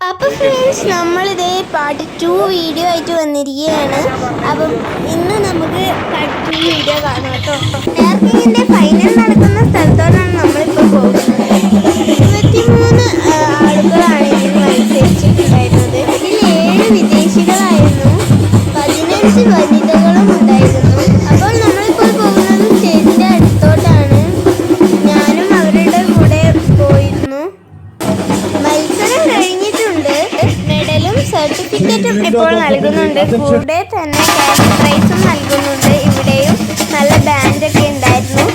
അപ്പൊ ഫ്രണ്ട്സ് നമ്മളിതേ part two video ആയിട്ട് വന്നിരിക്കുകയാണ്. അപ്പം ഇന്ന് നമുക്ക് പാർട്ട് ടു വീഡിയോ കാണാം കേട്ടോ. ഫൈനൽ നടക്കുന്ന സ്ഥലത്തോടാണ് സർട്ടിഫിക്കറ്റും ഇപ്പോൾ നൽകുന്നുണ്ട്. കൂടെ തന്നെ ക്യാഷ് പ്രൈസും നൽകുന്നുണ്ട്. ഇവിടെയും നല്ല ബാൻഡൊക്കെ ഉണ്ടായിരുന്നു.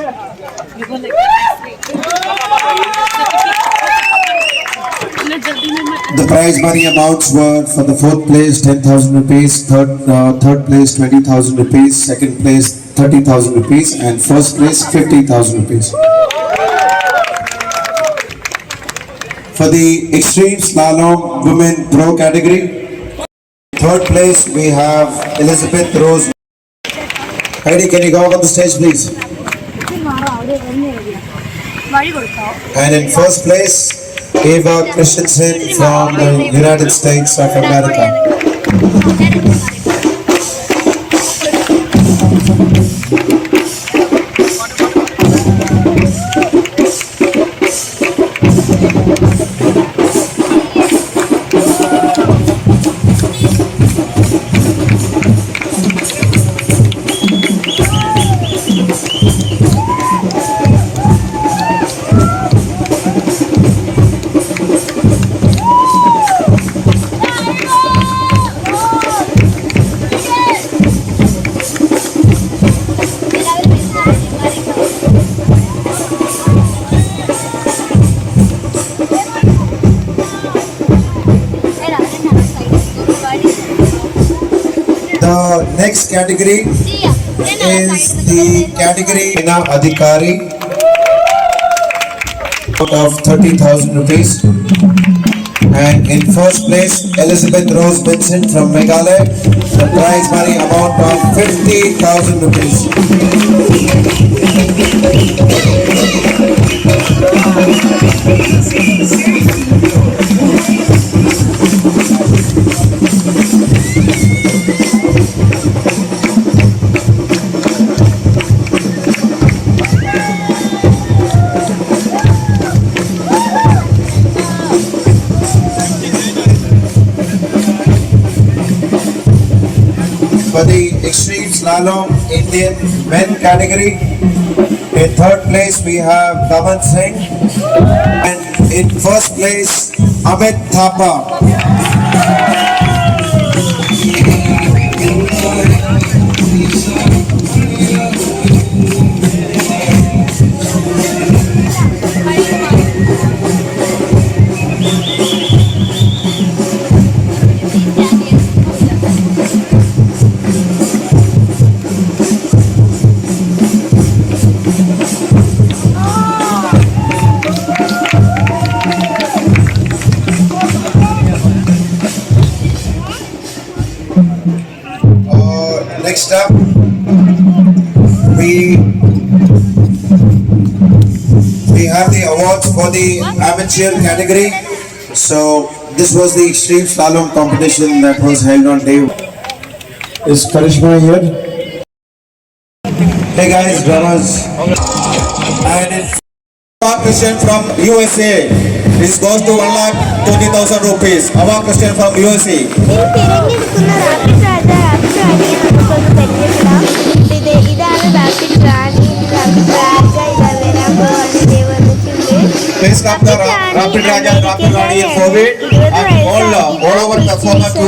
The prize money amounts were for the fourth place ten thousand rupees, third uh, third place twenty thousand rupees, second place thirty thousand rupees, and first place fifty thousand rupees. For the extreme slalom women pro category, third place we have Elizabeth Rose. Heidi, can you go up on the stage, please? And in first place, Eva Christensen from the United States of America. The next category is the category Ina Adhikari of 30,000 rupees. And in first place, Elizabeth Rose Vincent from Meghalaya, the prize money amount of 50,000 rupees. For the extreme slalom Indian men category, in third place we have Daman Singh, and in first place Amit Thapa. Have the awards for the amateur category. So this was the extreme slalom competition that was held on day. Is Karishma here? Hey guys, brothers. And it's Award Christian from USA. This goes to one lakh twenty thousand rupees. Award Christian from USA. Cup the Rapid Raja Rapid Rani COVID and all all over the former to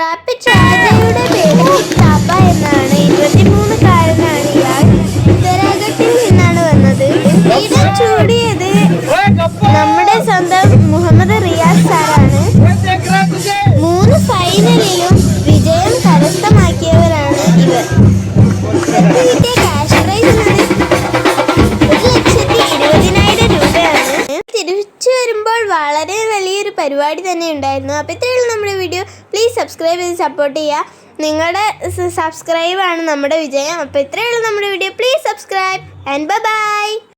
rapid രാജയുടെ പേര് എന്നാണ്. ഇരുപത്തിമൂന്നുകാരനാണ് ഇയാൾ ഉത്തരാഖണ്ഡിൽ നിന്നാണ് വന്നത്. ചൂടിയത് നമ്മുടെ സ്വന്തം മുഹമ്മദ് റിയാസ് സാറാണ്. മൂന്ന് ഫൈനലിലും പരിപാടി തന്നെ ഉണ്ടായിരുന്നു. അപ്പോൾ ഇത്രയുള്ള നമ്മുടെ വീഡിയോ. പ്ലീസ് സബ്സ്ക്രൈബ് ചെയ്ത് സപ്പോർട്ട് ചെയ്യുക. നിങ്ങളുടെ സബ്സ്ക്രൈബാണ് നമ്മുടെ വിജയം. അപ്പോൾ ഇത്രയുള്ള നമ്മുടെ video. Please subscribe and bye